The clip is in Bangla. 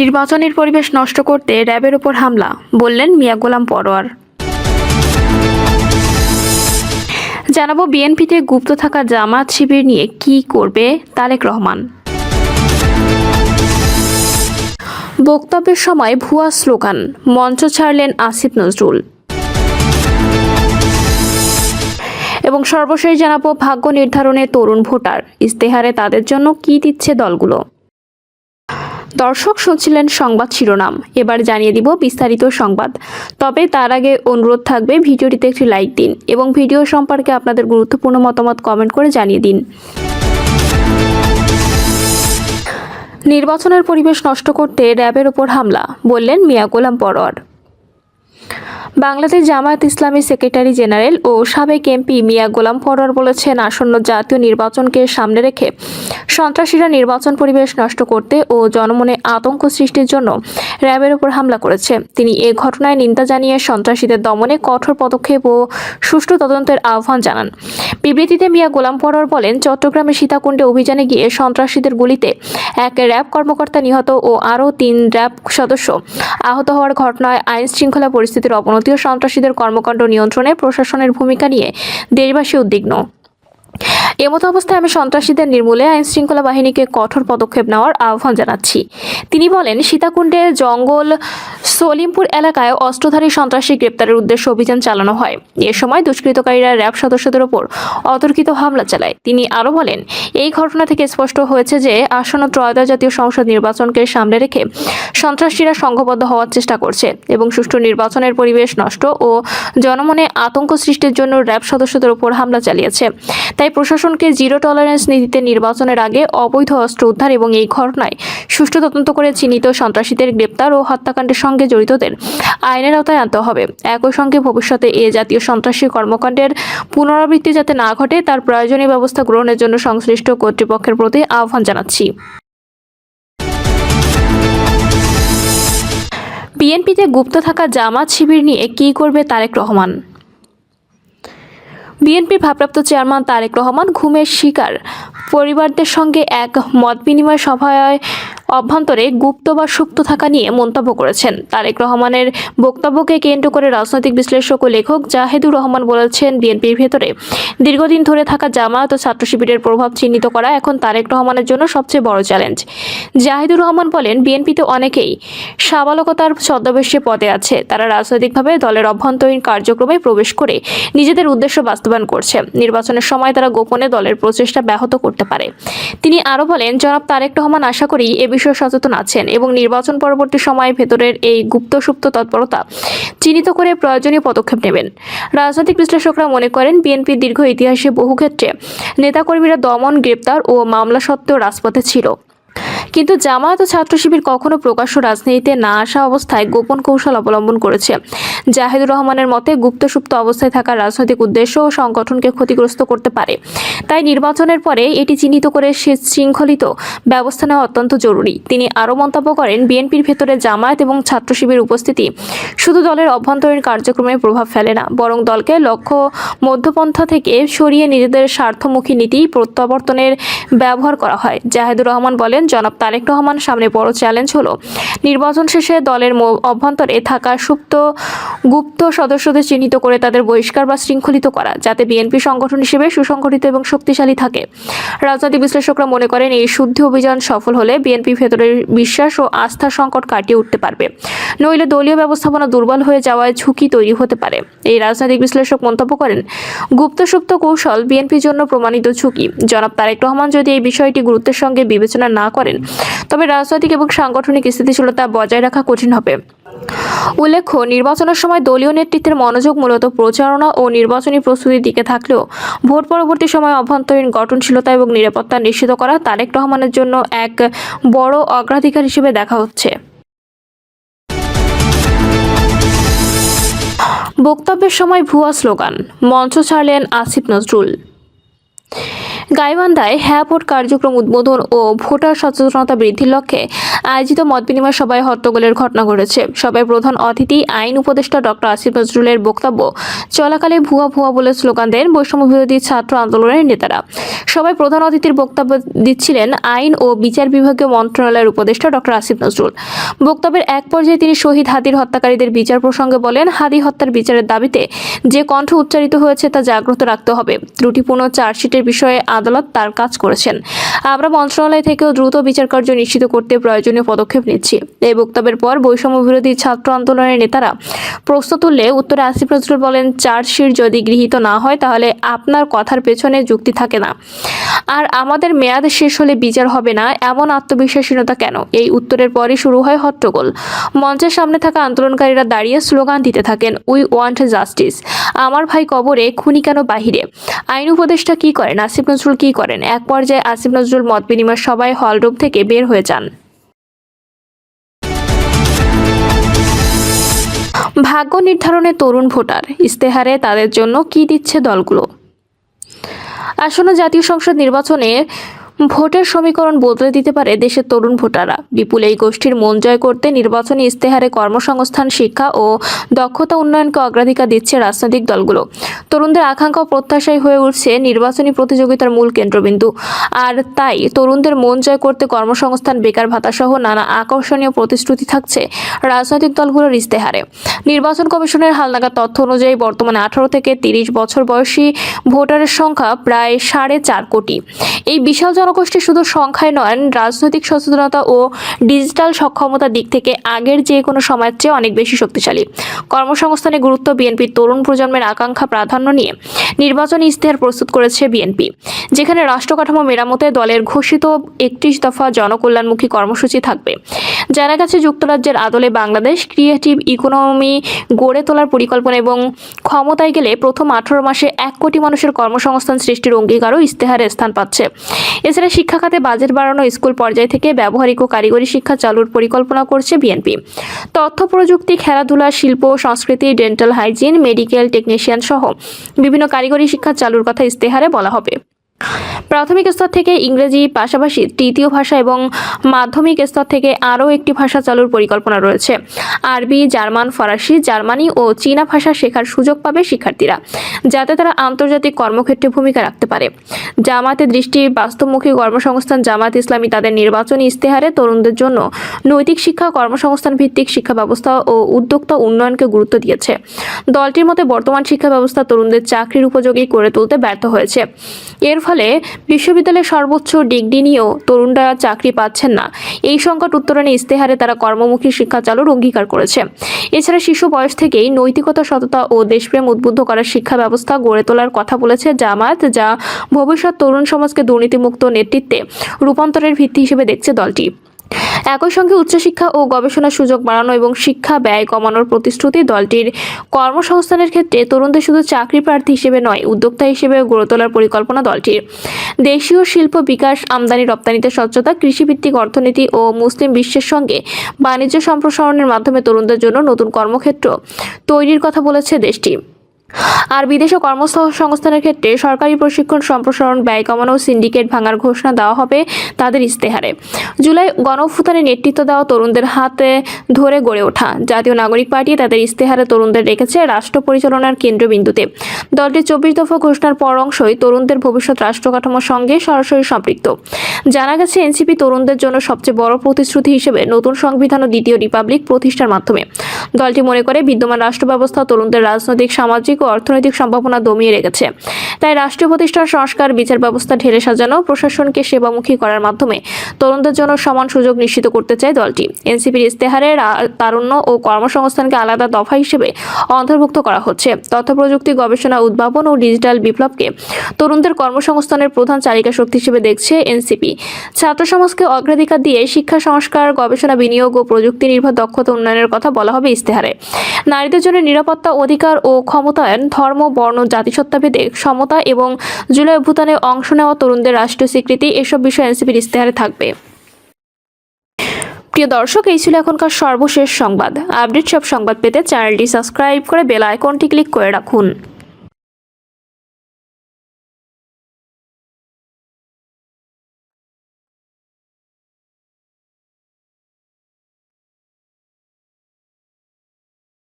নির্বাচনের পরিবেশ নষ্ট করতে র্যাবের ওপর হামলা, বললেন মিয়া গোলাম পরোয়ার। জানাব বিএনপিতে গুপ্ত থাকা জামাত শিবির নিয়ে কি করবে তারেক রহমান। বক্তব্যের সময় ভুয়া স্লোগান, মঞ্চ ছাড়লেন আসিফ নজরুল। এবং সর্বশেষ জানাব ভাগ্য নির্ধারণে তরুণ ভোটার ইস্তেহারে তাদের জন্য কি দিচ্ছে দলগুলো। দর্শক শুনছিলেন সংবাদ শিরোনাম। এবার জানিয়ে দিব বিস্তারিত সংবাদ। তবে তার আগে অনুরোধ থাকবে ভিডিওটিতে একটি লাইক দিন এবং ভিডিও সম্পর্কে আপনাদের গুরুত্বপূর্ণ মতামত কমেন্ট করে জানিয়ে দিন। নির্বাচনের পরিবেশ নষ্ট করতে র্যাবের ওপর হামলা, বললেন মিয়া গোলাম পরোয়ার। বাংলাদেশ জামায়াত ইসলামী সেক্রেটারি জেনারেল ও সাবেক এমপি মিয়া গোলাম পরোয়ার বলেছেন, আসন্ন জাতীয় নির্বাচনকে সামনে রেখে সন্ত্রাসীরা নির্বাচন পরিবেশ নষ্ট করতে ও জনমনে আতঙ্ক সৃষ্টির জন্য র্যাবের উপর হামলা করেছে। তিনি এ ঘটনায় নিন্দা জানিয়ে সন্ত্রাসীদের দমনে কঠোর পদক্ষেপ ও সুষ্ঠু তদন্তের আহ্বান জানান। বিবৃতিতে মিয়া গোলাম পরোয়ার বলেন, চট্টগ্রামে সীতাকুণ্ডে অভিযানে গিয়ে সন্ত্রাসীদের গুলিতে এক র্যাব কর্মকর্তা নিহত ও আরও তিন র্যাব সদস্য আহত হওয়ার ঘটনায় আইন শৃঙ্খলা পরিস্থিতির অবনতি ও সন্ত্রাসীদের কর্মকাণ্ড নিয়ন্ত্রণে প্রশাসনের ভূমিকা নিয়ে দেশবাসী উদ্বিগ্ন। এমতো অবস্থায় আমি সন্ত্রাসীদের নির্মূলে আইন শৃঙ্খলা বাহিনীকে কঠোর পদক্ষেপ নেওয়ার আহ্বান জানাচ্ছি। তিনি বলেন, সীতাকুণ্ডে জঙ্গল সলিমপুর এলাকায় অস্ত্রধারী সন্ত্রাসী গ্রেপ্তারের উদ্দেশ্যে অভিযান চালানো হয়। এ সময় দুষ্কৃতকারীরা র্যাব সদস্যদের ওপর অতর্কিত হামলা চালায়। তিনি আরও বলেন, এই ঘটনা থেকে স্পষ্ট হয়েছে যে আসন্ন ত্রয়োদশ জাতীয় সংসদ নির্বাচনকে সামনে রেখে সন্ত্রাসীরা সংঘবদ্ধ হওয়ার চেষ্টা করছে এবং সুষ্ঠু নির্বাচনের পরিবেশ নষ্ট ও জনমনে আতঙ্ক সৃষ্টির জন্য র্যাব সদস্যদের উপর হামলা চালিয়েছে। তাই প্রশাসনকে জিরো টলারেন্স নীতিতে নির্বাচনের আগে অবৈধ অস্ত্র উদ্ধার এবং এই ঘটনায় সুষ্ঠু তদন্ত করে চিহ্নিত সন্ত্রাসীদের গ্রেপ্তার ও হত্যাকাণ্ডের সঙ্গে জড়িতদের আইনের আওতায় আনতে হবে। একই সঙ্গে ভবিষ্যতে এ জাতীয় সন্ত্রাসী কর্মকাণ্ডের পুনরাবৃত্তি যাতে না ঘটে, তার প্রয়োজনীয় ব্যবস্থা গ্রহণের জন্য সংশ্লিষ্ট কর্তৃপক্ষের প্রতি আহ্বান জানাচ্ছি। বিএনপিতে গুপ্ত থাকা জামাত শিবির নিয়ে কী করবে তারেক রহমান? বিএনপির ভারপ্রাপ্ত চেয়ারম্যান তারেক রহমান ঘুমের শিকার। পরিবারদের সঙ্গে এক মত বিনিময় সভায় অভ্যন্তরে গুপ্ত বা সুপ্ত থাকা নিয়ে মন্তব্য করেছেন। তারেক রহমানের বক্তব্যকে কেন্দ্র করে রাজনৈতিক বিশ্লেষক ও লেখক জাহেদুর রহমান বলেছেন, বিএনপির ভেতরে দীর্ঘদিন ধরে থাকা জামায়াত ও ছাত্র শিবিরের প্রভাব চিহ্নিত করা এখন তারেক রহমানের জন্য সবচেয়ে বড় চ্যালেঞ্জ। জাহিদুর রহমান বলেন, বিএনপিতে অনেকেই সাবালকতার ছদ্মবেশে পদে আছে। তারা রাজনৈতিকভাবে দলের অভ্যন্তরীণ কার্যক্রমে প্রবেশ করে নিজেদের উদ্দেশ্য বাস্তবায়ন করছে। নির্বাচনের সময় তারা গোপনে দলের প্রচেষ্টা ব্যাহত করতে পারে। তিনি আরও বলেন, জনাব তারেক রহমান, আশা করি এ বিষয়ে সচেতন আছেন এবং নির্বাচন পরবর্তী সময়ে ভেতরের এই গুপ্ত সুপ্ত তৎপরতা চিহ্নিত করে প্রয়োজনীয় পদক্ষেপ নেবেন। রাজনৈতিক বিশ্লেষকরা মনে করেন, বিএনপি দীর্ঘ ইতিহাসে বহু ক্ষেত্রে নেতাকর্মীরা দমন, গ্রেপ্তার ও মামলা সত্ত্বেও রাজপথে ছিল। কিন্তু জামায়াত ও ছাত্র শিবির কখনো প্রকাশ্য রাজনীতিতে না আসা অবস্থায় গোপন কৌশল অবলম্বন করেছে। জাহিদুর রহমানের মতে গুপ্তসুপ্ত অবস্থায় থাকা রাজনৈতিক উদ্দেশ্য ও সংগঠনকে ক্ষতিগ্রস্ত করতে পারে। তাই নির্বাচনের পরে এটি চিহ্নিত করে শৃঙ্খলিত ব্যবস্থা নেওয়া অত্যন্ত জরুরি। তিনি আরও মন্তব্য করেন, বিএনপির ভেতরে জামায়াত এবং ছাত্র শিবির উপস্থিতি শুধু দলের অভ্যন্তরীণ কার্যক্রমে প্রভাব ফেলে না, বরং দলকে লক্ষ্য মধ্যপন্থা থেকে সরিয়ে নিজেদের স্বার্থমুখী নীতি প্রত্যাবর্তনের ব্যবহার করা হয়। জাহেদুর রহমান বলেন, জনাব তারেক রহমান সামনে বড় চ্যালেঞ্জ হলো। নির্বাচন শেষে দলের অভ্যন্তরে থাকা সুপ্ত গুপ্ত সদস্যদের চিহ্নিত করে তাদের বহিষ্কার বা শৃঙ্খলিত করা, যাতে বিএনপি সংগঠন হিসেবে সুসংগঠিত এবং শক্তিশালী থাকে। রাজনৈতিক বিশ্লেষকরা মনে করেন এই শুদ্ধি অভিযান সফল হলে বিএনপি ভেতরের বিশ্বাস ও আস্থার সংকট কাটিয়ে উঠতে পারবে। নইলে দলীয় ব্যবস্থাপনা দুর্বল হয়ে যাওয়ায় ঝুঁকি তৈরি হতে পারে। এই রাজনৈতিক বিশ্লেষক মন্তব্য করেন, গুপ্ত সুপ্ত কৌশল বিএনপির জন্য প্রমাণিত ঝুঁকি। জনাব তারেক রহমান যদি এই বিষয়টি গুরুত্বের সঙ্গে বিবেচনা না করেন তবে রাজনৈতিক এবং সাংগঠনিক স্থিতিশীলতা বজায় রাখা কঠিন হবে। উল্লেখ্য, নির্বাচনের সময় দলীয় নেতৃত্বের মনোযোগ মূলত প্রচারণা ও নির্বাচনী প্রস্তুতির দিকে থাকলেও ভোট পরবর্তী সময় অভ্যন্তরীণ গঠনশীলতা এবং নিরাপত্তা নিশ্চিত করা তারেক রহমানের জন্য এক বড় অগ্রাধিকার হিসেবে দেখা হচ্ছে। বক্তব্যের সময় ভুয়া স্লোগান, মঞ্চ ছাড়লেন আসিফ নজরুল। গাইবান্ধায় হ্যাঁ ভোট কার্যক্রম উদ্বোধন ও ভোটার সচেতনতা বৃদ্ধির লক্ষ্যে আয়োজিত মত বিনিময় সভায় হট্টগোলের ঘটনা ঘটেছে। সভায় প্রধান অতিথি, আইন উপদেষ্টা ডক্টর আসিফ নজরুলের বক্তব্য, চলাকালে ভুয়া ভুয়া বলে স্লোগান দেন বৈষম্য বিরোধী ছাত্র আন্দোলনের নেতারা। সভায় প্রধান অতিথির বক্তব্য দিচ্ছিলেন আইন ও বিচার বিভাগীয় মন্ত্রণালয়ের উপদেষ্টা ডক্টর আসিফ নজরুল। বক্তব্যের এক পর্যায়ে তিনি শহীদ হাদির হত্যাকারীদের বিচার প্রসঙ্গে বলেন, হাদি হত্যার বিচারের দাবিতে যে কণ্ঠ উচ্চারিত হয়েছে তা জাগ্রত রাখতে হবে। ত্রুটিপূর্ণ চার্জশিটের বিষয়ে আদালত তার কাজ করেছেন। আমরা মন্ত্রণালয় থেকেও দ্রুত বিচার কার্য নিশ্চিত করতে প্রয়োজনীয় পদক্ষেপ নিচ্ছি। এই বক্তব্যের পর বৈষম্য বিরোধী ছাত্র আন্দোলনের নেতারা প্রশ্ন তুললে উত্তরে আসিফ নজরুল বলেন, চার্জশিট যদি গৃহীত না হয় তাহলে আপনার কথার পেছনে যুক্তি থাকে না। আর আমাদের মেয়াদ শেষ হলে বিচার হবে না, এমন আত্মবিশ্বাসীনতা কেন? এই উত্তরের পরই শুরু হয় হট্টগোল। মঞ্চের সামনে থাকা আন্দোলনকারীরা দাঁড়িয়ে স্লোগান দিতে থাকেন, উই ওয়ান্ট জাস্টিস। আমার ভাই কবরে, খুনি কেন বাহিরে? আইন উপদেষ্টা কি করেন? আসিফ নজরুল কি করেন? এক পর্যায়ে আসিফ নজরুল মত বিনিময় সবাই হলরুম থেকে বের হয়ে যান। ভাগ্য নির্ধারণে তরুণ ভোটার ইস্তেহারে তাদের জন্য কি দিচ্ছে দলগুলো? আসন্ন জাতীয় সংসদ নির্বাচনে ভোটের সমীকরণ বদলে দিতে পারে দেশের তরুণ ভোটাররা। বিপুল এই গোষ্ঠীর মন জয় করতে নির্বাচনী ইস্তেহারে কর্মসংস্থান, শিক্ষা ও দক্ষতা উন্নয়নকে অগ্রাধিকার দিচ্ছে রাজনৈতিক দলগুলো। তরুণদের আকাঙ্ক্ষা ও প্রত্যাশাই হয়ে উঠছে নির্বাচনী প্রতিযোগিতার মূল কেন্দ্রবিন্দু। আর তাই তরুণদের মন জয় করতে কর্মসংস্থান, বেকার ভাতা সহ নানা আকর্ষণীয় প্রতিশ্রুতি থাকছে রাজনৈতিক দলগুলোর ইস্তেহারে নির্বাচন কমিশনের হালনাগাদ তথ্য অনুযায়ী বর্তমানে আঠারো থেকে তিরিশ বছর বয়সী ভোটারের সংখ্যা প্রায় সাড়ে চার কোটি। এই বিশাল জনগোষ্ঠী শুধু সংখ্যায় নয়, রাজনৈতিক সচেতনতা ও ডিজিটাল সক্ষমতার দিক থেকে আগের যে কোনো সময়ের চেয়ে অনেক বেশি শক্তিশালী। কর্মসংস্থানে গুরুত্ব বিএনপির তরুণ প্রজন্মের আকাঙ্ক্ষা প্রাধান্য নিয়ে নির্বাচনী ইশতেহার প্রস্তুত করেছে বিএনপি, যেখানে রাষ্ট্র কাঠামো মেরামতে দলের ঘোষিত একত্রিশ দফা জনকল্যাণমুখী কর্মসূচি থাকবে। জানা গেছে, যুক্তরাজ্যের আদলে বাংলাদেশ ক্রিয়েটিভ ইকোনমি গড়ে তোলার পরিকল্পনা এবং ক্ষমতায় গেলে প্রথম আঠারো মাসে এক কোটি মানুষের কর্মসংস্থান সৃষ্টির অঙ্গীকারও ইস্তেহারে স্থান পাচ্ছে। এছাড়া শিক্ষা খাতে বাজেট বাড়ানো, স্কুল পর্যায় থেকে ব্যবহারিক ও কারিগরি শিক্ষা চালুর পরিকল্পনা করছে বিএনপি। তথ্য প্রযুক্তি, খেলাধুলা, শিল্প, সংস্কৃতি ডেন্টাল হাইজিন মেডিকেল টেকনিশিয়ান সহ বিভিন্ন কারিগরি শিক্ষা চালুর কথা ইস্তেহারে বলা হবে। প্রাথমিক স্তর থেকে ইংরেজি পাশাপাশি তৃতীয় ভাষা এবং মাধ্যমিক স্তর থেকে আরও একটি ভাষা চালুর পরিকল্পনা রয়েছে। আরবি, জার্মান, ফরাসি, জার্মানি ও চীনা ভাষা শেখার সুযোগ পাবে শিক্ষার্থীরা, যাতে তারা আন্তর্জাতিক কর্মক্ষেত্রে ভূমিকা রাখতে পারে। জামাতে দৃষ্টি বাস্তবমুখী কর্মসংস্থান জামাত ইসলামী তাদের নির্বাচনী ইস্তেহারে তরুণদের জন্য নৈতিক শিক্ষা, কর্মসংস্থান ভিত্তিক শিক্ষা ব্যবস্থা ও উদ্যোক্তা উন্নয়নকে গুরুত্ব দিয়েছে। দলটির মতে বর্তমান শিক্ষা ব্যবস্থা তরুণদের চাকরির উপযোগী করে তুলতে ব্যর্থ হয়েছে। এর ফলে বিশ্ববিদ্যালয়ের সর্বোচ্চ ডিগ্রি নিয়েও তরুণরা চাকরি পাচ্ছেন না। এই সংকট উত্তরণে ইস্তেহারে তারা কর্মমুখী শিক্ষা চালুর অঙ্গীকার করেছে। এছাড়া শিশু বয়স থেকেই নৈতিকতা, সততা ও দেশপ্রেম উদ্বুদ্ধ করার শিক্ষা ব্যবস্থা গড়ে তোলার কথা বলেছে জামায়াত, যা ভবিষ্যৎ তরুণ সমাজকে দুর্নীতিমুক্ত নেতৃত্বে রূপান্তরের ভিত্তি হিসেবে দেখছে দলটি। একই সঙ্গে উচ্চশিক্ষা ও গবেষণার সুযোগ বাড়ানো এবং শিক্ষা ব্যয় কমানোর প্রতিশ্রুতি দলটির কর্মসংস্থানের ক্ষেত্রে তরুণদের শুধু চাকরি প্রার্থী হিসেবে নয়, উদ্যোক্তা হিসেবে গড়ে তোলার পরিকল্পনা দলটির। দেশীয় শিল্প বিকাশ, আমদানি রপ্তানিতে স্বচ্ছতা, কৃষিভিত্তিক অর্থনীতি ও মুসলিম বিশ্বের সঙ্গে বাণিজ্য সম্প্রসারণের মাধ্যমে তরুণদের জন্য নতুন কর্মক্ষেত্র তৈরির কথা বলেছে দেশটি। আর বিদেশে কর্মসংস্থানের ক্ষেত্রে সরকারি প্রশিক্ষণ, সম্প্রসারণ, ব্যয় কমানো সিন্ডিকেট ভাঙার ঘোষণা দেওয়া হবে তাদের ইস্তেহারে জুলাই গণঅভ্যুত্থানে নেতৃত্ব দেওয়া তরুণদের হাতে ধরে গড়ে ওঠা। জাতীয় নাগরিক পার্টি তাদের ইস্তেহারে তরুণদের রেখেছে রাষ্ট্র পরিচালনার কেন্দ্রবিন্দুতে। দলটির চব্বিশ দফা ঘোষণার পর অংশই তরুণদের ভবিষ্যৎ রাষ্ট্র কাঠামোর সঙ্গে সরাসরি সম্পৃক্ত। জানা গেছে, এনসিপি তরুণদের জন্য সবচেয়ে বড় প্রতিশ্রুতি হিসেবে নতুন সংবিধান ও দ্বিতীয় রিপাবলিক প্রতিষ্ঠার মাধ্যমে। দলটি মনে করে, বিদ্যমান রাষ্ট্র ব্যবস্থা তরুণদের রাজনৈতিক, সামাজিক ও অর্থনৈতিক সম্ভাবনা দমিয়ে রেখেছে। তাই রাষ্ট্রীয় প্রতিষ্ঠান সংস্কার, বিচার ব্যবস্থা ঢেলে সাজানো, প্রশাসনকে সেবামুখী করার মাধ্যমে তরুণদের জন্য সমান সুযোগ নিশ্চিত করতে চায় দলটি। এনসিপির ইস্তেহারে তারুণ্য ও কর্মসংস্থানকে আলাদা দফা হিসেবে অন্তর্ভুক্ত করা হচ্ছে। তথ্য প্রযুক্তি, গবেষণা, উদ্ভাবন ও ডিজিটাল বিপ্লবকে তরুণদের কর্মসংস্থানের প্রধান চালিকা শক্তি হিসেবে দেখছে এনসিপি। ছাত্র সমাজকে অগ্রাধিকার দিয়ে শিক্ষা সংস্কার, গবেষণা, বিনিয়োগ ও প্রযুক্তি নির্ভর দক্ষতা উন্নয়নের কথা বলা হবে ইস্তেহারে। নারীদের জন্য নিরাপত্তা অধিকার ও ক্ষমতায়ন ধর্ম, বর্ণ, জাতিসত্তাভেদে সমতা এবং জুলাই অভ্যুত্থানে অংশ নেওয়া তরুণদের রাষ্ট্রীয় স্বীকৃতি এসব বিষয়ে এনসিপির ইস্তেহারে থাকবে। প্রিয় দর্শক, এই ছিল এখনকার সর্বশেষ সংবাদ। আপডেট সব সংবাদ পেতে চ্যানেলটি সাবস্ক্রাইব করে বেল আইকনটি ক্লিক করে রাখুন।